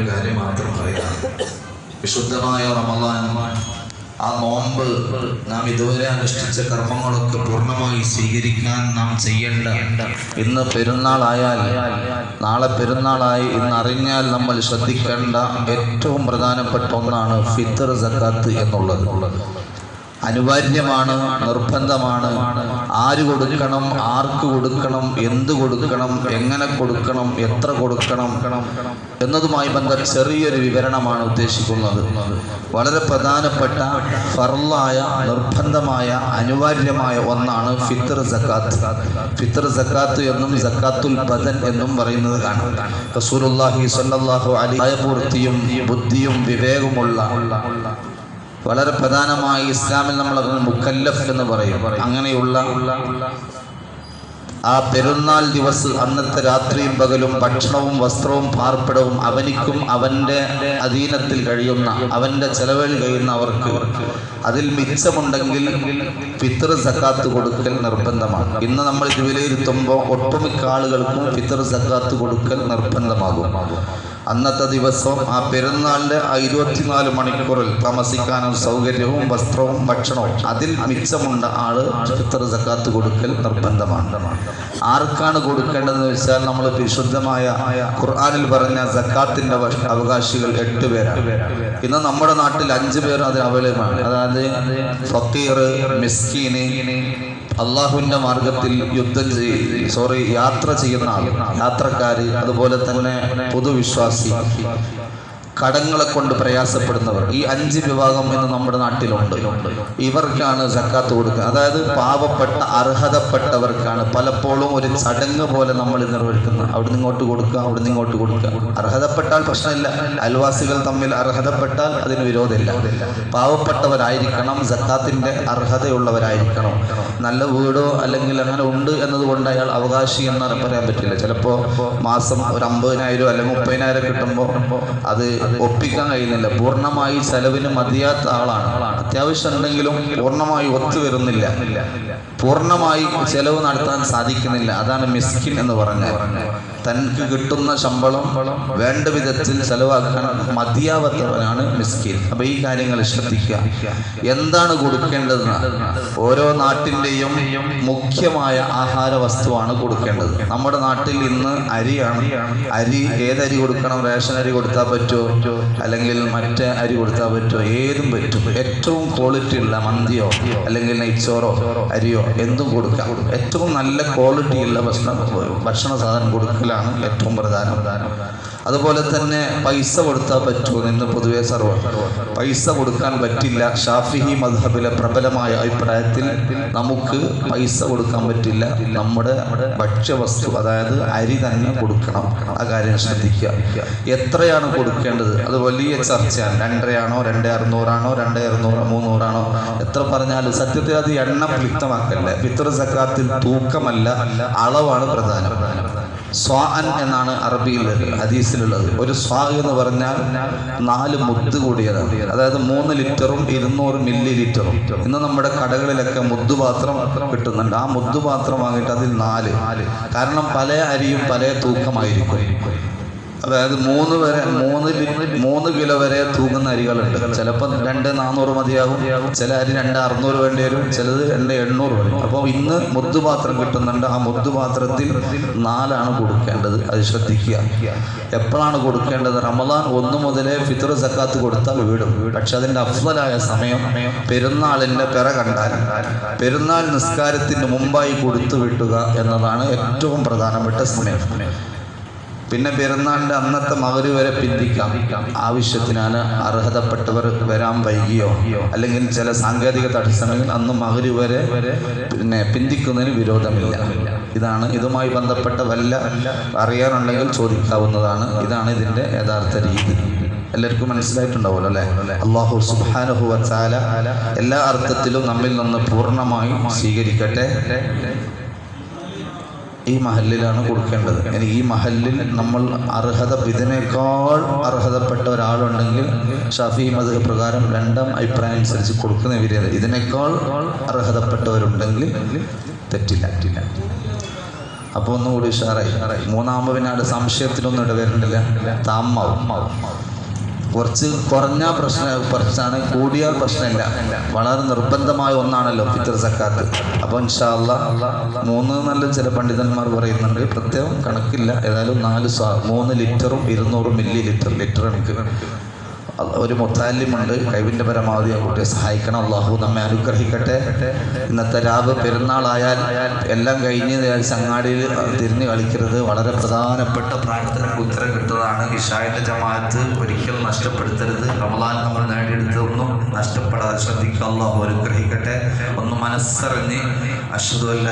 ഒരു കാര്യം മാത്രം പറയാം. വിശുദ്ധമായ റമദാൻ ആ നോമ്പ് നാം ഇതുവരെ അനുഷ്ഠിച്ച കർമ്മങ്ങളൊക്കെ പൂർണമായി സ്വീകരിക്കാൻ നാം ചെയ്യേണ്ട. ഇന്ന് പെരുന്നാളായാൽ നാളെ പെരുന്നാളായി ഇന്ന് അറിഞ്ഞാൽ നമ്മൾ ശ്രദ്ധിക്കേണ്ട ഏറ്റവും പ്രധാനപ്പെട്ട ഒന്നാണ് ഫിത്തർ സക്കാത്ത് എന്നുള്ളത്. അനിവാര്യമാണ് നിർബന്ധമാണ്. ആര് കൊടുക്കണം ആർക്ക് കൊടുക്കണം എന്ത് കൊടുക്കണം എങ്ങനെ കൊടുക്കണം എത്ര കൊടുക്കണം എന്നതുമായി ബന്ധ ചെറിയൊരു വിവരണമാണ് ഉദ്ദേശിക്കുന്നത്. വളരെ പ്രധാനപ്പെട്ട ഫർലായ നിർബന്ധമായ അനിവാര്യമായ ഒന്നാണ് ഫിത്തർ സക്കാത്ത്. ഫിത്തർ സക്കാത്ത് എന്നും സക്കാത്തുൽ ബദൻ എന്നും പറയുന്നത് കാണാം. റസൂലുള്ളാഹി സ്വല്ലല്ലാഹു അലൈഹി പൂർത്തിയും ബുദ്ധിയും വിവേകമുള്ള വളരെ പ്രധാനമായി ഇസ്ലാമിൽ നമ്മൾ അതിന് മുക്കല്ലഫ് എന്ന് പറയും. അങ്ങനെയുള്ള ആ പെരുന്നാൾ ദിവസം അന്നത്തെ രാത്രിയും പകലും ഭക്ഷണവും വസ്ത്രവും പാർപ്പിടവും അവനിക്കും അവന്റെ അധീനത്തിൽ കഴിയുന്ന അവന്റെ ചെലവിൽ കഴിയുന്ന അവർക്ക് അതിൽ മിച്ചമുണ്ടെങ്കിൽ പിതൃ സക്കാത്ത് കൊടുക്കൽ നിർബന്ധമാണ്. ഇന്ന് നമ്മൾ ഇത് വിലയിരുത്തുമ്പോൾ ഒട്ടുമിക്ക ആളുകൾക്കും പിതൃ സക്കാത്ത് കൊടുക്കൽ നിർബന്ധമാകും. അന്നത്തെ ദിവസം ആ പെരുന്നാളിന്റെ ആ ഇരുപത്തിനാല് മണിക്കൂറിൽ താമസിക്കാനും സൗകര്യവും വസ്ത്രവും ഭക്ഷണവും അതിൽ മിച്ചമുണ്ട ആൾ ഫിത്തർ സക്കാത്ത് കൊടുക്കൽ നിർബന്ധമാണ്. ആർക്കാണ് കൊടുക്കേണ്ടതെന്ന് വെച്ചാൽ നമ്മൾ വിശുദ്ധമായ ഖുർആാനിൽ പറഞ്ഞ സക്കാത്തിന്റെ അവകാശികൾ എട്ട് പേരാണ്. ഇന്ന് നമ്മുടെ നാട്ടിൽ അഞ്ച് പേർ അതിന് അവൈലബിളാണ്. അതായത് ഫക്കീർ മിസ്കീന് അള്ളാഹുവിന്റെ മാർഗത്തിൽ യുദ്ധം ചെയ്യുന്ന സോറി യാത്ര ചെയ്യുന്ന ആൾ യാത്രക്കാര് അതുപോലെ തന്നെ പൊതുവിശ്വാസി. Spaß. Spaß. കടങ്ങളെ കൊണ്ട് പ്രയാസപ്പെടുന്നവർ. ഈ അഞ്ച് വിഭാഗം എന്ന് നമ്മുടെ നാട്ടിലുണ്ട്. ഇവർക്കാണ് സക്കാത്ത് കൊടുക്കുക. അതായത് പാവപ്പെട്ട അർഹതപ്പെട്ടവർക്കാണ് പലപ്പോഴും ഒരു ചടങ്ങ് പോലെ നമ്മൾ നിർവഹിക്കുന്നത്. അവിടുന്ന് ഇങ്ങോട്ട് കൊടുക്കുക അവിടുന്ന് ഇങ്ങോട്ട് കൊടുക്കുക. അർഹതപ്പെട്ടാൽ പ്രശ്നമില്ല. അയൽവാസികൾ തമ്മിൽ അർഹതപ്പെട്ടാൽ അതിന് വിരോധമില്ല. പാവപ്പെട്ടവരായിരിക്കണം സക്കാത്തിന്റെ അർഹതയുള്ളവരായിരിക്കണം. നല്ല വീടോ അല്ലെങ്കിൽ അങ്ങനെ ഉണ്ട് എന്നതുകൊണ്ട് അയാൾ അവകാശി എന്ന് പറയാൻ പറ്റില്ല. ചിലപ്പോൾ മാസം ഒരു അമ്പതിനായിരം അല്ലെങ്കിൽ മുപ്പതിനായിരം കിട്ടുമ്പോൾ അത് ഒപ്പിക്കാൻ കഴിയുന്നില്ല. പൂർണമായി ചെലവിന് മതിയാത്ത ആളാണ്. അത്യാവശ്യം ഉണ്ടെങ്കിലും പൂർണമായി ഒത്തുവരുന്നില്ല പൂർണമായി ചെലവ് നടത്താൻ സാധിക്കുന്നില്ല. അതാണ് മിസ്കിൻ എന്ന് പറഞ്ഞത് തനിക്ക് കിട്ടുന്ന ശമ്പളം വേണ്ട വിധത്തിൽ ചെലവാക്കാൻ മതിയാവാത്തവനാണ് മിസ്കിൻ. അപ്പൊ ഈ കാര്യങ്ങൾ ശ്രദ്ധിക്കുക. എന്താണ് കൊടുക്കേണ്ടത് ഓരോ നാട്ടിന്റെയും മുഖ്യമായ ആഹാര വസ്തുവാണ് കൊടുക്കേണ്ടത്. നമ്മുടെ നാട്ടിൽ ഇന്ന് അരിയാണ്. അരി ഏതരി കൊടുക്കണം? റേഷൻ അരി കൊടുത്താൽ പറ്റുമോ അല്ലെങ്കിൽ മറ്റേ അരി കൊടുത്താൽ പറ്റുമോ ഏതും പറ്റും. ഏറ്റവും ക്വാളിറ്റി ഉള്ള മന്തിയോ അല്ലെങ്കിൽ നെയ്ച്ചോറോ അരിയോ എന്തും കൊടുക്കാം. ഏറ്റവും നല്ല ക്വാളിറ്റി ഉള്ള ഭക്ഷണ ഭക്ഷണ സാധനം കൊടുക്കലാണ് ഏറ്റവും പ്രധാനം. അതുപോലെ തന്നെ പൈസ കൊടുത്താൽ പറ്റുമോ എന്ന് പൊതുവെ സർവ പൈസ കൊടുക്കാൻ പറ്റില്ല. ഷാഫിഹി മധബിലെ പ്രബലമായ അഭിപ്രായത്തിൽ നമുക്ക് പൈസ കൊടുക്കാൻ പറ്റില്ല. നമ്മുടെ ഭക്ഷ്യവസ്തു അതായത് അരി തന്നെ കൊടുക്കണം. ആ കാര്യം ശ്രദ്ധിക്കുക. എത്രയാണ് കൊടുക്കേണ്ടത്? അത് വലിയ ചർച്ചയാണ്. രണ്ടരയാണോ രണ്ടേ അറുന്നൂറാണോ രണ്ടേ അറുന്നൂറ് മൂന്നൂറാണോ? എത്ര പറഞ്ഞാലും സത്യത്തിൽ അത് എണ്ണം വ്യക്തമാക്കല്ലേ. പിത്തൃ സക്കാത്തിൽ തൂക്കമല്ല. അളവാണ് പ്രധാനം. സ്വാൻ എന്നാണ് അറബിയിൽ ഹദീസിലുള്ളത്. ഒരു സ്വാ എന്ന് പറഞ്ഞാൽ നാല് മുത്ത് കൂടിയതാണ്. അതായത് മൂന്ന് ലിറ്ററും ഇരുന്നൂറ് മില്ലി ലിറ്ററും ഇന്ന് നമ്മുടെ കടകളിലൊക്കെ മുദ്ദുപാത്രം കിട്ടുന്നുണ്ട്. ആ മുദ്ദുപാത്രം വാങ്ങിയിട്ട് അതിൽ നാല്. കാരണം പല അരിയും പല തൂക്കമായിരിക്കും. അതായത് മൂന്ന് വരെ മൂന്ന് മൂന്ന് കിലോ വരെ തൂങ്ങുന്ന അരികളുണ്ട്. ചിലപ്പോൾ രണ്ട് നാനൂറ് മതിയാകും ചില അരി രണ്ട് അറുന്നൂറ് വേണ്ടി വരും ചിലത് രണ്ട് എണ്ണൂറ് വരും. അപ്പോൾ ഇന്ന് മുദ്ദുപാത്രം കിട്ടുന്നുണ്ട്. ആ മുദ്ദുപാത്രത്തിൽ നാലാണ് കൊടുക്കേണ്ടത്. അത് ശ്രദ്ധിക്കുക. എപ്പോഴാണ് കൊടുക്കേണ്ടത്? റമദാൻ ഒന്ന് മുതലേ ഫിത്തർ സക്കാത്ത് കൊടുത്താൽ വീടും. പക്ഷെ അതിന്റെ അഫ്സലായ സമയം പെരുന്നാളിന്റെ പിറ കണ്ടാൽ പെരുന്നാൾ നിസ്കാരത്തിന് മുമ്പായി കൊടുത്തു വിട്ടുക എന്നതാണ് ഏറ്റവും പ്രധാനപ്പെട്ട സമയം. പിന്നെ പെരുന്നാളിന്റെ അന്നത്തെ മകര് വരെ പിന്തിക്കാം. ആവശ്യത്തിനാണ് അർഹതപ്പെട്ടവർ വരാൻ വൈകിയോ? അല്ലെങ്കിൽ ചില സാങ്കേതിക തടസ്സങ്ങളിൽ അന്ന് മകര് വരെ പിന്നെ പിന്തിക്കുന്നതിന് വിരോധമില്ല. ഇതാണ് ഇതുമായി ബന്ധപ്പെട്ട വല്ല അറിയാനുണ്ടെങ്കിൽ ചോദിക്കാവുന്നതാണ്. ഇതാണ് ഇതിന്റെ യഥാർത്ഥ രീതി. എല്ലാവർക്കും മനസ്സിലായിട്ടുണ്ടാവുമല്ലോ അല്ലേ? അള്ളാഹു സുബാനുഹു വച്ചാല എല്ലാ അർത്ഥത്തിലും നമ്മിൽ നിന്ന് പൂർണമായും സ്വീകരിക്കട്ടെ. ഈ മഹലിലാണ് കൊടുക്കേണ്ടത്. ഇനി ഈ മഹലിൽ നമ്മൾ അർഹത ഇതിനേക്കാൾ അർഹതപ്പെട്ട ഒരാളുണ്ടെങ്കിൽ ഷാഫി മത പ്രകാരം രണ്ടാം അഭിപ്രായം അനുസരിച്ച് കൊടുക്കുന്ന വിരത ഇതിനേക്കാൾ അർഹതപ്പെട്ടവരുണ്ടെങ്കിൽ തെറ്റില്ല. അപ്പോൾ ഒന്നുകൂടി ഉഷാറായി. മൂന്നാമതിനാട് സംശയത്തിലൊന്നും ഇടവരുന്നില്ല താമാവും കുറച്ച് കുറഞ്ഞ പ്രശ്ന കുറച്ചാണ് കൂടിയാൽ പ്രശ്നമില്ല. വളരെ നിർബന്ധമായ ഒന്നാണല്ലോ ഫിത്തർ സക്കാത്ത്. അപ്പോൾ ഇൻഷാല്ല മൂന്ന് നല്ല ചില പണ്ഡിതന്മാർ പറയുന്നുണ്ട്. പ്രത്യേകം കണക്കില്ല. ഏതായാലും നാല് മൂന്ന് ലിറ്ററും ഇരുന്നൂറ് മില്ലി ലിറ്റർ ലിറ്റർ എനിക്ക് ഒരു മുത്താലിമുണ്ട്. കഴിവിന്റെ പരമാവധി ആ കുട്ടിയെ സഹായിക്കണം. അള്ളാഹു നമ്മെ അനുഗ്രഹിക്കട്ടെ. ഇന്നത്തെ രാവ് പെരുന്നാളായാൽ എല്ലാം കഴിഞ്ഞ് ചങ്ങാടിയിൽ തിരിഞ്ഞ് കളിക്കരുത്. വളരെ പ്രധാനപ്പെട്ട പ്രാർത്ഥനയ്ക്ക് ഉത്തരം കിട്ടുന്നതാണ്. ഇഷായുടെ ജമാഅത്ത് ഒരിക്കലും നഷ്ടപ്പെടുത്തരുത്. റമദാൻ നമ്മൾ നേടിയെടുത്തൊന്നും നഷ്ടപ്പെടാതെ ശ്രദ്ധിക്കുക. അള്ളാഹു അനുഗ്രഹിക്കട്ടെ. ഒന്ന് മനസ്സറിഞ്ഞ് അശ്വതു അല്ല